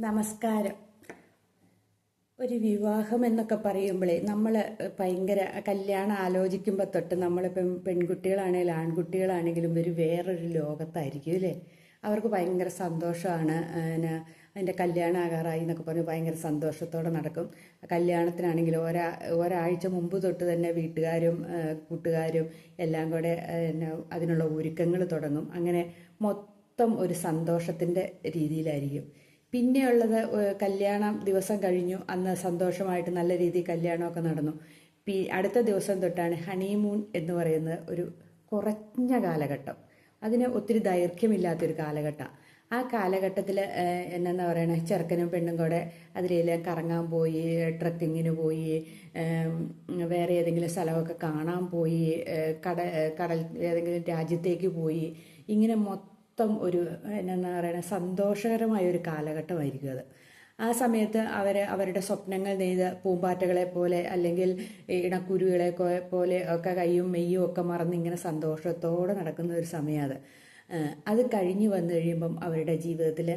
നമസ്കാരം. ഒരു വിവാഹം എന്നൊക്കെ പറയുമ്പോഴേ നമ്മൾ ഭയങ്കര കല്യാണം ആലോചിക്കുമ്പോൾ തൊട്ട് നമ്മളിപ്പം പെൺകുട്ടികളാണെങ്കിലും ആൺകുട്ടികളാണെങ്കിലും ഒരു വേറൊരു ലോകത്തായിരിക്കും അല്ലേ? അവർക്ക് ഭയങ്കര സന്തോഷമാണ്. പിന്നെ അതിന്റെ കല്യാണം ആകാറായി എന്നൊക്കെ പറഞ്ഞ് ഭയങ്കര സന്തോഷത്തോടെ നടക്കും. കല്യാണത്തിനാണെങ്കിൽ ഒരാ ഒരാഴ്ച മുമ്പ് തൊട്ട് തന്നെ വീട്ടുകാരും കൂട്ടുകാരും എല്ലാം കൂടെ പിന്നെ അതിനുള്ള ഒരുക്കങ്ങൾ തുടങ്ങും. അങ്ങനെ മൊത്തം ഒരു സന്തോഷത്തിന്റെ രീതിയിലായിരിക്കും. പിന്നെയുള്ളത് കല്യാണം ദിവസം കഴിഞ്ഞു. അന്ന് സന്തോഷമായിട്ട് നല്ല രീതിയിൽ കല്യാണമൊക്കെ നടന്നു. പി അടുത്ത ദിവസം തൊട്ടാണ് ഹണിമൂൺ എന്ന് പറയുന്നത് ഒരു കുറഞ്ഞ കാലഘട്ടം. അതിന് ഒത്തിരി ദൈർഘ്യമില്ലാത്തൊരു കാലഘട്ടം. ആ കാലഘട്ടത്തിൽ എന്നാ പറയണേ ചെറുക്കനും പെണ്ണും കൂടെ അതിലെല്ലാം കറങ്ങാൻ പോയി ട്രക്കിങ്ങിന് പോയി വേറെ ഏതെങ്കിലും സ്ഥലമൊക്കെ കാണാൻ പോയി കട കടൽ ഏതെങ്കിലും രാജ്യത്തേക്ക് പോയി. ഇങ്ങനെ മൊത്തം ഒരു എന്നാ പറയുക സന്തോഷകരമായ ഒരു കാലഘട്ടമായിരിക്കും അത്. ആ സമയത്ത് അവർ അവരുടെ സ്വപ്നങ്ങൾ നെയ്ത് പൂമ്പാറ്റകളെ പോലെ അല്ലെങ്കിൽ ഇണക്കുരുവികളെ പോലെ ഒക്കെ കൈയും മെയ്യും ഒക്കെ മറന്ന് ഇങ്ങനെ സന്തോഷത്തോടെ നടക്കുന്ന ഒരു സമയം അത്. അത് കഴിഞ്ഞ് വന്നു കഴിയുമ്പം അവരുടെ ജീവിതത്തിൽ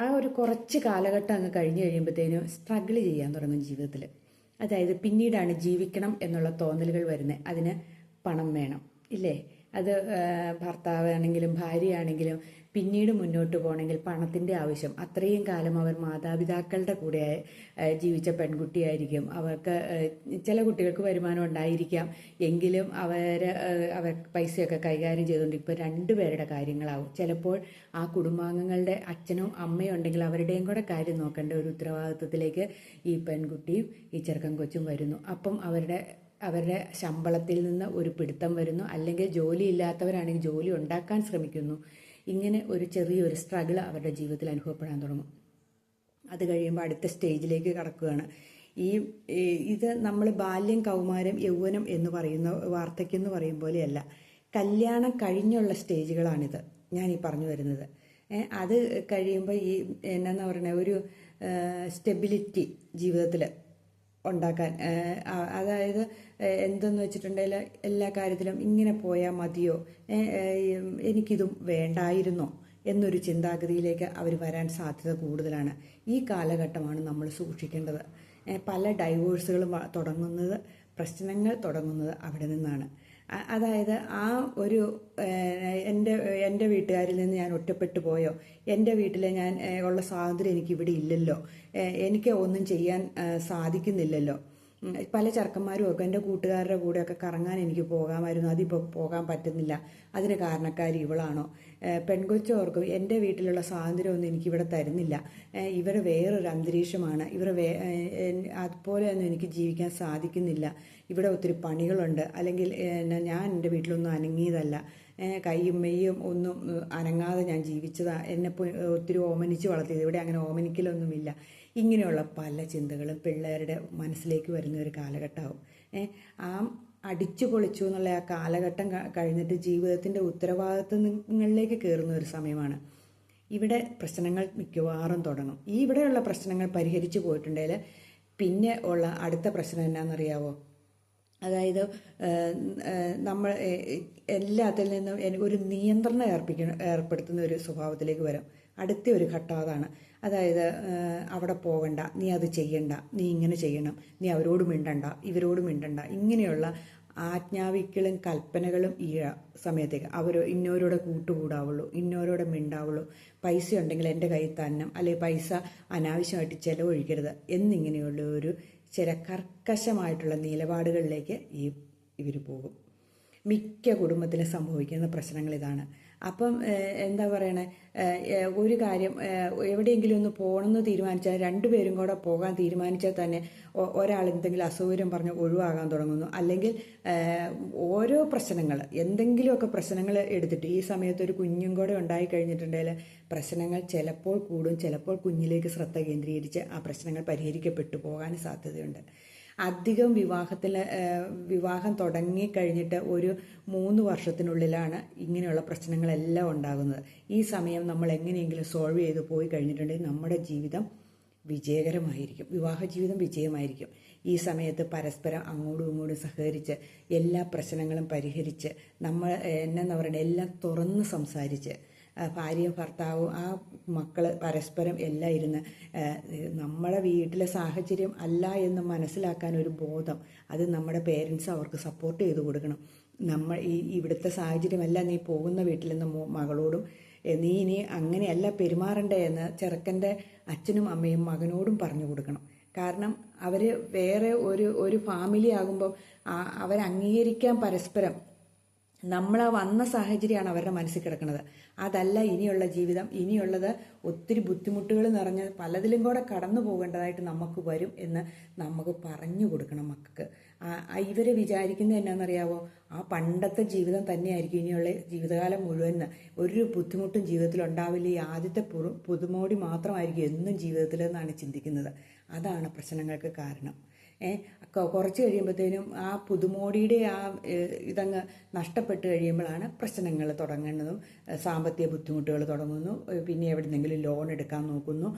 ആ ഒരു കുറച്ച് കാലഘട്ടം അങ്ങ് കഴിഞ്ഞ് കഴിയുമ്പോഴത്തേനും സ്ട്രഗിൾ ചെയ്യാൻ തുടങ്ങും ജീവിതത്തിൽ അതായത് പിന്നീടാണ് ജീവിക്കണം എന്നുള്ള തോന്നലുകൾ വരുന്നത് അതിന് പണം വേണം. ഇല്ലേ? അത് ഭർത്താവാണെങ്കിലും ഭാര്യയാണെങ്കിലും പിന്നീട് മുന്നോട്ട് പോകണമെങ്കിൽ പണത്തിന്റെ ആവശ്യം. അത്രയും കാലം അവർ മാതാപിതാക്കളുടെ കൂടെ ജീവിച്ച പെൺകുട്ടിയായിരിക്കും. അവർക്ക് ചില കുട്ടികൾക്ക് വരുമാനം ഉണ്ടായിരിക്കാം. എങ്കിലും അവർ അവർ പൈസയൊക്കെ കൈകാര്യം ചെയ്തുകൊണ്ട് ഇപ്പോൾ രണ്ടുപേരുടെ കാര്യങ്ങളാവും. ചിലപ്പോൾ ആ കുടുംബാംഗങ്ങളുടെ അച്ഛനും അമ്മയും ഉണ്ടെങ്കിൽ അവരുടെയും കൂടെ കാര്യം നോക്കേണ്ട ഒരു ഉത്തരവാദിത്വത്തിലേക്ക് ഈ പെൺകുട്ടിയും ഈ ചെറുക്കൻ കൊച്ചും വരുന്നു. അപ്പം അവരുടെ അവരുടെ ശമ്പളത്തിൽ നിന്ന് ഒരു പിടുത്തം വരുന്നു. അല്ലെങ്കിൽ ജോലി ഇല്ലാത്തവരാണെങ്കിൽ ജോലി ഉണ്ടാക്കാൻ ശ്രമിക്കുന്നു. ഇങ്ങനെ ഒരു ചെറിയൊരു സ്ട്രഗിൾ അവരുടെ ജീവിതത്തിൽ അനുഭവപ്പെടാൻ തുടങ്ങും. അത് കഴിയുമ്പോൾ അടുത്ത സ്റ്റേജിലേക്ക് കടക്കുകയാണ്. ഈ ഇത് നമ്മൾ ബാല്യം കൗമാരം യൗവനം എന്ന് പറയുന്ന വാർദ്ധക്യം പറയും പോലെയല്ല. കല്യാണം കഴിഞ്ഞുള്ള സ്റ്റേജുകളാണിത് ഞാൻ ഈ പറഞ്ഞു വരുന്നത്. അത് കഴിയുമ്പോൾ ഈ എന്നാന്ന് പറയുന്നത് ഒരു സ്റ്റെബിലിറ്റി ജീവിതത്തിൽ ഉണ്ടാക്കാൻ. അതായത് എന്തെന്ന് വെച്ചിട്ടുണ്ടെങ്കിൽ എല്ലാ കാര്യത്തിലും ഇങ്ങനെ പോയാൽ മതിയോ? എനിക്കിതും വേണ്ടായിരുന്നോ? എന്നൊരു ചിന്താഗതിയിലേക്ക് അവർ വരാൻ സാധ്യത കൂടുതലാണ്. ഈ കാലഘട്ടമാണ് നമ്മൾ സൂക്ഷിക്കേണ്ടത്. പല ഡൈവോഴ്സുകളും തുടങ്ങുന്നത് പ്രശ്നങ്ങൾ തുടങ്ങുന്നത് അവിടെ നിന്നാണ്. അതായത് ആ ഒരു എന്റെ എന്റെ വീട്ടുകാരിൽ നിന്ന് ഞാൻ ഒറ്റപ്പെട്ടു പോയോ? എന്റെ വീട്ടിൽ ഞാൻ ഉള്ള സ്വാതന്ത്ര്യം എനിക്ക് ഇവിടെ ഇല്ലല്ലോ എനിക്ക് ഒന്നും ചെയ്യാൻ സാധിക്കുന്നില്ലല്ലോ. പല ചെറുക്കന്മാരും ഒക്കെ എന്റെ കൂട്ടുകാരുടെ കൂടെയൊക്കെ കറങ്ങാൻ എനിക്ക് പോകാമായിരുന്നു. അതിപ്പോൾ പോകാൻ പറ്റുന്നില്ല. അതിന് കാരണക്കാരി ഇവളാണോ? പെൺകൊച്ചവർക്കും എന്റെ വീട്ടിലുള്ള സ്വാതന്ത്ര്യമൊന്നും എനിക്കിവിടെ തരുന്നില്ല. ഇവരെ വേറൊരു അന്തരീക്ഷമാണ്. ഇവരെ വേ ഏഹ്, അതുപോലെ ഒന്നും എനിക്ക് ജീവിക്കാൻ സാധിക്കുന്നില്ല. ഇവിടെ ഒത്തിരി പണികളുണ്ട്. അല്ലെങ്കിൽ ഞാൻ എന്റെ വീട്ടിലൊന്നും അനങ്ങിയതല്ല. കൈയും മെയ്യും ഒന്നും അനങ്ങാതെ ഞാൻ ജീവിച്ചതാണ് എന്നെ ഒത്തിരി ഓമനിച്ച് വളർത്തിയത്. ഇവിടെ അങ്ങനെ ഓമനിക്കലൊന്നുമില്ല. ഇങ്ങനെയുള്ള പല ചിന്തകളും പിള്ളേരുടെ മനസ്സിലേക്ക് വരുന്ന ഒരു കാലഘട്ടമാവും. ആ അടിച്ചു പൊളിച്ചു എന്നുള്ള ആ കാലഘട്ടം കഴിഞ്ഞിട്ട് ജീവിതത്തിന്റെ ഉത്തരവാദിത്വങ്ങളിലേക്ക് കയറുന്ന ഒരു സമയമാണ്. ഇവിടെ പ്രശ്നങ്ങൾ മിക്കവാറും തുടങ്ങും. ഈ ഇവിടെയുള്ള പ്രശ്നങ്ങൾ പരിഹരിച്ചു പോയിട്ടുണ്ടെങ്കിൽ പിന്നെ ഉള്ള അടുത്ത പ്രശ്നം എന്നാണെന്നറിയാവോ അതായത് നമ്മൾ എല്ലാത്തിൽ നിന്നും ഒരു നിയന്ത്രണം ഏർപ്പിക്കണം ഏർപ്പെടുത്തുന്ന ഒരു സ്വഭാവത്തിലേക്ക് വരും. അടുത്ത ഒരു ഘട്ടം അതാണ്. അതായത് അവിടെ പോകണ്ട നീ അത് ചെയ്യണ്ട നീ ഇങ്ങനെ ചെയ്യണം നീ അവരോട് മിണ്ടണ്ട ഇവരോട് മിണ്ടണ്ട ഇങ്ങനെയുള്ള ആജ്ഞാപിക്കലും കൽപ്പനകളും ഈ സമയത്തേക്ക് അവർ ഇന്നോരോടെ കൂട്ടുകൂടാവുള്ളൂ ഇന്നോരോടെ മിണ്ടാവുള്ളൂ. പൈസ ഉണ്ടെങ്കിൽ എന്റെ കയ്യിൽ തന്നെ അല്ലെ പൈസ അനാവശ്യമായിട്ട് ചിലവഴിക്കരുത് എന്നിങ്ങനെയുള്ള ഒരു ചില കർക്കശമായിട്ടുള്ള നിലപാടുകളിലേക്ക് ഈ ഇവർ പോകും. മിക്ക കുടുംബത്തിലും സംഭവിക്കുന്ന പ്രശ്നങ്ങൾ ഇതാണ്. അപ്പം എന്താ പറയണേ? ഒരു കാര്യം എവിടെയെങ്കിലും ഒന്ന് പോകണമെന്ന് തീരുമാനിച്ചാൽ രണ്ടുപേരും കൂടെ പോകാൻ തീരുമാനിച്ചാൽ തന്നെ ഒരാൾ എന്തെങ്കിലും അസൗകര്യം പറഞ്ഞ് ഒഴിവാകാൻ തുടങ്ങുന്നു. അല്ലെങ്കിൽ ഓരോ പ്രശ്നങ്ങൾ എന്തെങ്കിലുമൊക്കെ പ്രശ്നങ്ങൾ എടുത്തിട്ട് ഈ സമയത്ത് ഒരു കുഞ്ഞും കൂടെ ഉണ്ടായി കഴിഞ്ഞിട്ടുണ്ടെങ്കിൽ പ്രശ്നങ്ങൾ ചിലപ്പോൾ കൂടും ചിലപ്പോൾ കുഞ്ഞിലേക്ക് ശ്രദ്ധ കേന്ദ്രീകരിച്ച് ആ പ്രശ്നങ്ങൾ പരിഹരിക്കപ്പെട്ടു പോകാൻ സാധ്യതയുണ്ട്. അധികം വിവാഹത്തിൽ വിവാഹം തുടങ്ങി കഴിഞ്ഞിട്ട് ഒരു മൂന്ന് വർഷത്തിനുള്ളിലാണ് ഇങ്ങനെയുള്ള പ്രശ്നങ്ങളെല്ലാം ഉണ്ടാകുന്നത്. ഈ സമയം നമ്മൾ എങ്ങനെയെങ്കിലും സോൾവ് ചെയ്ത് പോയി കഴിഞ്ഞിട്ടുണ്ടെങ്കിൽ നമ്മുടെ ജീവിതം വിജയകരമായിരിക്കും. വിവാഹ ജീവിതം വിജയമായിരിക്കും. ഈ സമയത്ത് പരസ്പരം അങ്ങോട്ടും ഇങ്ങോട്ടും സഹകരിച്ച് എല്ലാ പ്രശ്നങ്ങളും പരിഹരിച്ച് നമ്മൾ എന്നെന്ന് പറയുന്നത് എല്ലാം തുറന്ന് സംസാരിച്ച് ഭാര്യയും ഭർത്താവും ആ മക്കൾ പരസ്പരം എല്ലാം ഇരുന്ന് നമ്മളെ വീട്ടിലെ സാഹചര്യം അല്ല എന്ന് മനസ്സിലാക്കാൻ ഒരു ബോധം അത് നമ്മുടെ പേരൻസ് അവർക്ക് സപ്പോർട്ട് ചെയ്ത് കൊടുക്കണം. നമ്മൾ ഈ ഇവിടുത്തെ സാഹചര്യമല്ല നീ പോകുന്ന വീട്ടിൽ നിന്ന് മകളോടും നീ ഇനി അങ്ങനെയല്ല പെരുമാറണ്ടേ എന്ന് ചെറുക്കന്റെ അച്ഛനും അമ്മയും മകനോടും പറഞ്ഞു കൊടുക്കണം. കാരണം അവർ വേറെ ഒരു ഒരു ഫാമിലി ആകുമ്പോൾ അവരംഗീകരിക്കാൻ പരസ്പരം നമ്മൾ വന്ന സാഹചര്യമാണ് അവരുടെ മനസ്സിൽ കിടക്കുന്നത്. അതല്ല ഇനിയുള്ള ജീവിതം ഇനിയുള്ളത് ഒത്തിരി ബുദ്ധിമുട്ടുകൾ നിറഞ്ഞ പലതിലും കൂടെ കടന്നു പോകേണ്ടതായിട്ട് നമുക്ക് വരും എന്ന് നമുക്ക് പറഞ്ഞു കൊടുക്കണം മക്കൾക്ക്. ഇവരെ വിചാരിക്കുന്നത് എന്നാണെന്നറിയാവോ ആ പണ്ടത്തെ ജീവിതം തന്നെയായിരിക്കും ഇനിയുള്ള ജീവിതകാലം മുഴുവൻ ഒരു ബുദ്ധിമുട്ടും ജീവിതത്തിൽ ഉണ്ടാവില്ല. ഈ ആദ്യത്തെ പുതുമോടി മാത്രമായിരിക്കും എന്നും ജീവിതത്തിൽ എന്നാണ് ചിന്തിക്കുന്നത്. അതാണ് പ്രശ്നങ്ങൾക്ക് കാരണം. കുറച്ച് കഴിയുമ്പോഴത്തേനും ആ പുതുമോടിയുടെ ആ ഇതങ്ങ് നഷ്ടപ്പെട്ട് കഴിയുമ്പോഴാണ് പ്രശ്നങ്ങൾ തുടങ്ങുന്നതും സാമ്പത്തിക ബുദ്ധിമുട്ടുകൾ തുടങ്ങുന്നു പിന്നെ എവിടെന്നെങ്കിലും ലോൺ എടുക്കാൻ നോക്കുന്നു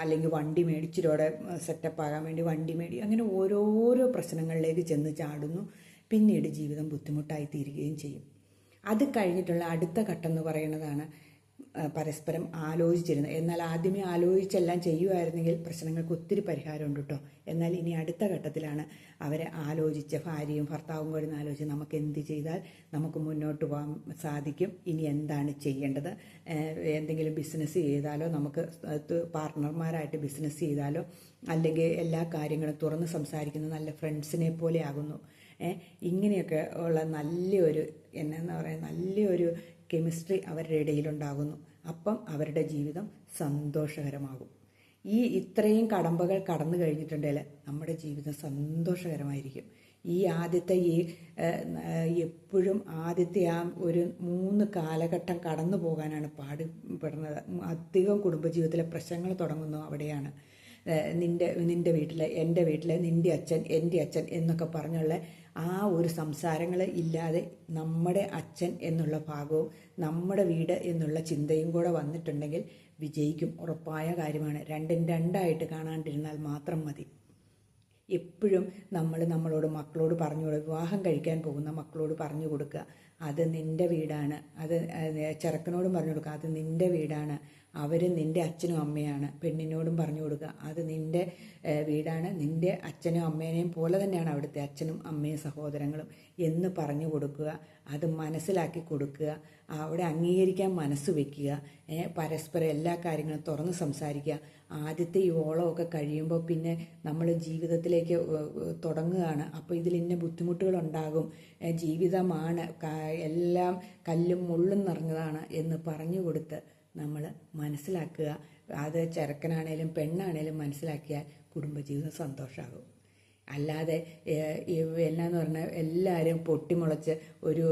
അല്ലെങ്കിൽ വണ്ടി മേടിച്ചിരോടെ സെറ്റപ്പ് ആകാൻ വേണ്ടി വണ്ടി മേടി അങ്ങനെ ഓരോരോ പ്രശ്നങ്ങളിലേക്ക് ചെന്ന് ചാടുന്നു പിന്നീട് ജീവിതം ബുദ്ധിമുട്ടായി തീരുകയും ചെയ്യും. അത് കഴിഞ്ഞിട്ടുള്ള അടുത്ത ഘട്ടം എന്ന് പറയുന്നതാണ് പരസ്പരം ആലോചിച്ചിരുന്നു. എന്നാൽ ആദ്യമേ ആലോചിച്ചെല്ലാം ചെയ്യുമായിരുന്നെങ്കിൽ പ്രശ്നങ്ങൾക്ക് ഒത്തിരി പരിഹാരമുണ്ട് കേട്ടോ എന്നാൽ ഇനി അടുത്ത ഘട്ടത്തിലാണ് അവരെ ആലോചിച്ച് ഭാര്യയും ഭർത്താവും കൂടി ആലോചിച്ച് നമുക്ക് എന്ത് ചെയ്താൽ നമുക്ക് മുന്നോട്ട് പോകാൻ സാധിക്കും. ഇനി എന്താണ് ചെയ്യേണ്ടത്? എന്തെങ്കിലും ബിസിനസ് ചെയ്താലോ നമുക്ക് പാർട്ട്ണർമാരായിട്ട് ബിസിനസ് ചെയ്താലോ അല്ലെങ്കിൽ എല്ലാ കാര്യങ്ങളും തുറന്ന് സംസാരിക്കുന്ന നല്ല ഫ്രണ്ട്സിനെ പോലെ ആകുന്നു. ഇങ്ങനെയൊക്കെ ഉള്ള നല്ലൊരു എന്നാന്ന് പറയുക നല്ലൊരു കെമിസ്ട്രി അവരുടെ ഇടയിലുണ്ടാകുന്നു. അപ്പം അവരുടെ ജീവിതം സന്തോഷകരമാകും. ഈ ഇത്രയും കടമ്പകൾ കടന്നു കഴിഞ്ഞിട്ടുണ്ടെങ്കിൽ നമ്മുടെ ജീവിതം സന്തോഷകരമായിരിക്കും. ഈ ആദ്യത്തെ ഈ എപ്പോഴും ആദ്യത്തെ ആ ഒരു മൂന്ന് കാലഘട്ടം കടന്നു പോകാനാണ് പാടുപെടുന്നത്. അധികം കുടുംബജീവിതത്തിലെ പ്രശ്നങ്ങൾ തുടങ്ങുന്നു അവിടെയാണ്. ഏഹ്, നിന്റെ നിന്റെ വീട്ടിലെ എന്റെ വീട്ടിലെ നിന്റെ അച്ഛൻ എന്റെ അച്ഛൻ എന്നൊക്കെ പറഞ്ഞുള്ള ആ ഒരു സംസാരങ്ങൾ ഇല്ലാതെ നമ്മുടെ അച്ഛൻ എന്നുള്ള ഭാഗവും നമ്മുടെ വീട് എന്നുള്ള ചിന്തയും കൂടെ വന്നിട്ടുണ്ടെങ്കിൽ വിജയിക്കും. ഉറപ്പായ കാര്യമാണ്. രണ്ടും രണ്ടായിട്ട് കാണാണ്ടിരുന്നാൽ മാത്രം മതി. എപ്പോഴും നമ്മൾ നമ്മളോട് മക്കളോട് പറഞ്ഞു കൊടുക്കുക വിവാഹം കഴിക്കാൻ പോകുന്ന മക്കളോട് പറഞ്ഞു കൊടുക്കുക. അത് നിന്റെ വീടാണ്. അത് ചെറുക്കനോടും പറഞ്ഞു കൊടുക്കുക. അത് നിന്റെ വീടാണ്. അവർ നിന്റെ അച്ഛനും അമ്മയാണ്. പെണ്ണിനോടും പറഞ്ഞു കൊടുക്കുക. അത് നിന്റെ വീടാണ്. നിന്റെ അച്ഛനും അമ്മേനെയും പോലെ തന്നെയാണ് അവിടുത്തെ അച്ഛനും അമ്മയും സഹോദരങ്ങളും എന്ന് പറഞ്ഞു കൊടുക്കുക. അത് മനസ്സിലാക്കി കൊടുക്കുക. അവിടെ അംഗീകരിക്കാൻ മനസ്സ് വെക്കുക. പരസ്പരം എല്ലാ കാര്യങ്ങളും തുറന്ന് സംസാരിക്കുക. ആദ്യത്തെ ഈ ഓളമൊക്കെ കഴിയുമ്പോൾ പിന്നെ നമ്മൾ ജീവിതത്തിലേക്ക് തുടങ്ങുകയാണ്. അപ്പോൾ ഇതിൽ ഇന്ന ബുദ്ധിമുട്ടുകളുണ്ടാകും. ജീവിതമാണ് എല്ലാം കല്ലും മുള്ളും നിറഞ്ഞതാണ് എന്ന് പറഞ്ഞു കൊടുത്ത് നമ്മൾ മനസ്സിലാക്കുക. അത് ചെറുക്കനാണേലും പെണ്ണാണേലും മനസ്സിലാക്കിയാൽ കുടുംബജീവിതം സന്തോഷമാകും അല്ലാതെ എന്നാന്ന് പറഞ്ഞാൽ എല്ലാവരും പൊട്ടിമുളച്ച് ഒരു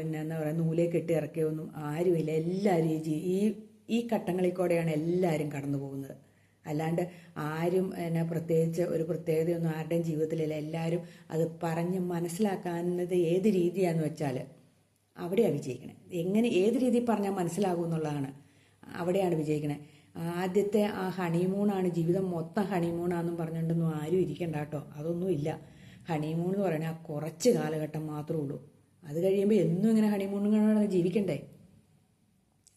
എന്നാന്ന് പറയുക നൂലേ കെട്ടി ഇറക്കിയൊന്നും ആരുമില്ല. എല്ലാവരും ഈ ഈ ഈ ഘട്ടങ്ങളിൽ കൂടെയാണ് എല്ലാവരും കടന്നു പോകുന്നത്. അല്ലാണ്ട് ആരും എന്നാ പ്രത്യേകിച്ച് ഒരു പ്രത്യേകതയൊന്നും ആരുടെയും ജീവിതത്തിലില്ല. എല്ലാവരും അത് പറഞ്ഞ് മനസ്സിലാക്കാവുന്നത് ഏത് രീതിയാണെന്ന് വെച്ചാൽ അവിടെയാണ് വിജയിക്കണേ. എങ്ങനെ ഏത് രീതിയിൽ പറഞ്ഞാൽ മനസ്സിലാകും എന്നുള്ളതാണ് അവിടെയാണ് വിജയിക്കണേ. ആദ്യത്തെ ആ ഹണിമൂണാണ് ജീവിതം മൊത്തം ഹണിമൂണാന്നും പറഞ്ഞുകൊണ്ടൊന്നും ആരും ഇരിക്കണ്ട കേട്ടോ. അതൊന്നും ഇല്ല. ഹണിമൂൺ എന്ന് പറയുന്നത് ആ കുറച്ച് കാലഘട്ടം മാത്രമേ ഉള്ളൂ. അത് കഴിയുമ്പോൾ എന്നും ഇങ്ങനെ ഹണിമൂണുകളാണ് ജീവിക്കണ്ടേ?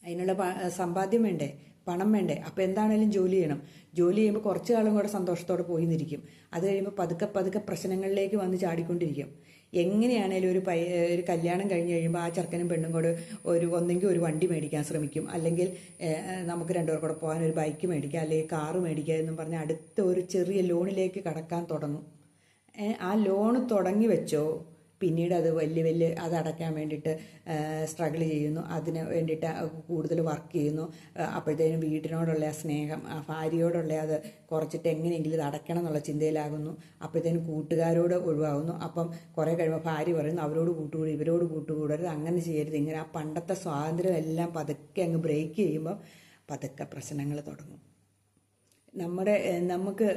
അതിനുള്ള സമ്പാദ്യം വേണ്ടേ? പണം വേണ്ടേ? അപ്പോൾ എന്താണേലും ജോലി ചെയ്യണം. ജോലി ചെയ്യുമ്പോൾ കുറച്ച് കാലം കൂടെ സന്തോഷത്തോടെ പോയിന്നിരിക്കും. അത് കഴിയുമ്പോൾ പതുക്കെ പതുക്കെ പ്രശ്നങ്ങളിലേക്ക് വന്ന് ചാടിക്കൊണ്ടിരിക്കും. എങ്ങനെയാണേലും ഒരു പൈ ഒരു കല്യാണം കഴിഞ്ഞ് കഴിയുമ്പോൾ ആ ചെറുക്കനും പെണ്ണും കൂടെ ഒരു ഒന്നെങ്കിൽ ഒരു വണ്ടി മേടിക്കാൻ ശ്രമിക്കും. അല്ലെങ്കിൽ നമുക്ക് രണ്ടുപേർ കൂടെ പോകാൻ ഒരു ബൈക്ക് മേടിക്കുക അല്ലെങ്കിൽ കാറ് മേടിക്കുക എന്നും പറഞ്ഞ് അടുത്ത ഒരു ചെറിയ ലോണിലേക്ക് കടക്കാൻ തുടങ്ങും. ആ ലോണ് തുടങ്ങി വെച്ചോ പിന്നീട് അത് വലിയ വലിയ അത് വേണ്ടിയിട്ട് സ്ട്രഗിൾ ചെയ്യുന്നു. അതിന് വേണ്ടിയിട്ട് കൂടുതൽ വർക്ക് ചെയ്യുന്നു. അപ്പോഴത്തേനും വീടിനോടുള്ള ആ സ്നേഹം ആ ഭാര്യയോടുള്ള അത് കുറച്ചിട്ട് എങ്ങനെയെങ്കിലും ഇത് അടയ്ക്കണം എന്നുള്ള ചിന്തയിലാകുന്നു. അപ്പോഴത്തേനും കൂട്ടുകാരോട് ഒഴിവാകുന്നു. അപ്പം കുറേ കഴിയുമ്പോൾ ഭാര്യ പറയുന്നു അവരോട് കൂട്ടുകൂടി ഇവരോട് കൂട്ടുകൂടരുത് അങ്ങനെ ചെയ്യരുത്. ഇങ്ങനെ ആ പണ്ടത്തെ സ്വാതന്ത്ര്യം എല്ലാം പതുക്കെ അങ്ങ് ബ്രേക്ക് ചെയ്യുമ്പോൾ പതുക്കെ പ്രശ്നങ്ങൾ തുടങ്ങും. നമ്മുടെ നമുക്ക്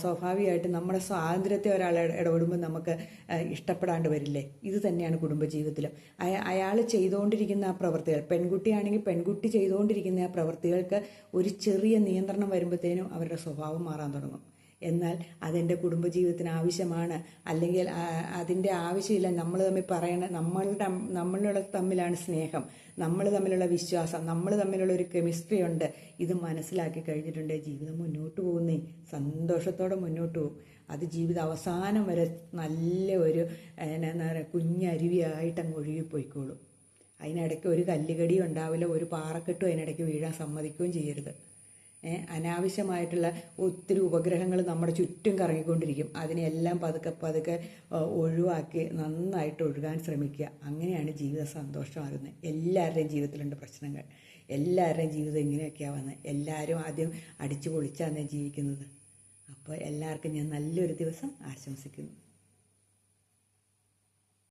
സ്വാഭാവികമായിട്ട് നമ്മുടെ സ്വാതന്ത്ര്യത്തെ ഒരാൾ ഇട- ഇടപെടുമ്പോൾ നമുക്ക് ഇഷ്ടപ്പെടാണ്ട് വരില്ലേ? ഇത് തന്നെയാണ് കുടുംബജീവിതത്തിലും. അയ അയാൾ ചെയ്തുകൊണ്ടിരിക്കുന്ന ആ പ്രവൃത്തികൾ പെൺകുട്ടിയാണെങ്കിൽ പെൺകുട്ടി ചെയ്തുകൊണ്ടിരിക്കുന്ന ആ പ്രവൃത്തികൾക്ക് ഒരു ചെറിയ നിയന്ത്രണം വരുമ്പോഴത്തേനും അവരുടെ സ്വഭാവം മാറാൻ തുടങ്ങും. എന്നാൽ അതെന്റെ കുടുംബജീവിതത്തിന് ആവശ്യമാണ്. അല്ലെങ്കിൽ അതിന്റെ ആവശ്യമില്ല. നമ്മൾ തമ്മിൽ പറയണ നമ്മളുടെ നമ്മളുടെ തമ്മിലാണ് സ്നേഹം. നമ്മൾ തമ്മിലുള്ള വിശ്വാസം നമ്മൾ തമ്മിലുള്ള ഒരു കെമിസ്ട്രി ഉണ്ട്. ഇത് മനസ്സിലാക്കി കഴിഞ്ഞിട്ടുണ്ട്. ജീവിതം മുന്നോട്ട് പോകുന്നേ. സന്തോഷത്തോടെ മുന്നോട്ട് പോകും. അത് ജീവിത അവസാനം വരെ നല്ല ഒരു എന്നാ പറയുക കുഞ്ഞരുവിയായിട്ട് അങ്ങ് ഒഴുകിപ്പോയിക്കോളും അതിനിടയ്ക്ക് ഒരു കല്ലുകടിയും ഉണ്ടാവില്ല. ഒരു പാറക്കെട്ടും അതിനിടയ്ക്ക് വീഴാൻ സമ്മതിക്കുകയും ചെയ്യരുത്. അനാവശ്യമായിട്ടുള്ള ഒത്തിരി ഉപഗ്രഹങ്ങൾ നമ്മുടെ ചുറ്റും കറങ്ങിക്കൊണ്ടിരിക്കും. അതിനെല്ലാം പതുക്കെ പതുക്കെ ഒഴിവാക്കി നന്നായിട്ട് ഒഴുകാൻ ശ്രമിക്കുക. അങ്ങനെയാണ് ജീവിത സന്തോഷമാകുന്നത് എല്ലാവരുടെയും ജീവിതത്തിലുണ്ട് പ്രശ്നങ്ങൾ. എല്ലാവരുടെയും ജീവിതം ഇങ്ങനെയൊക്കെയാണ് വന്നത് എല്ലാവരും ആദ്യം അടിച്ചു പൊളിച്ചാണ് ജീവിക്കുന്നത്. അപ്പോൾ എല്ലാവർക്കും ഞാൻ നല്ലൊരു ദിവസം ആശംസിക്കുന്നു.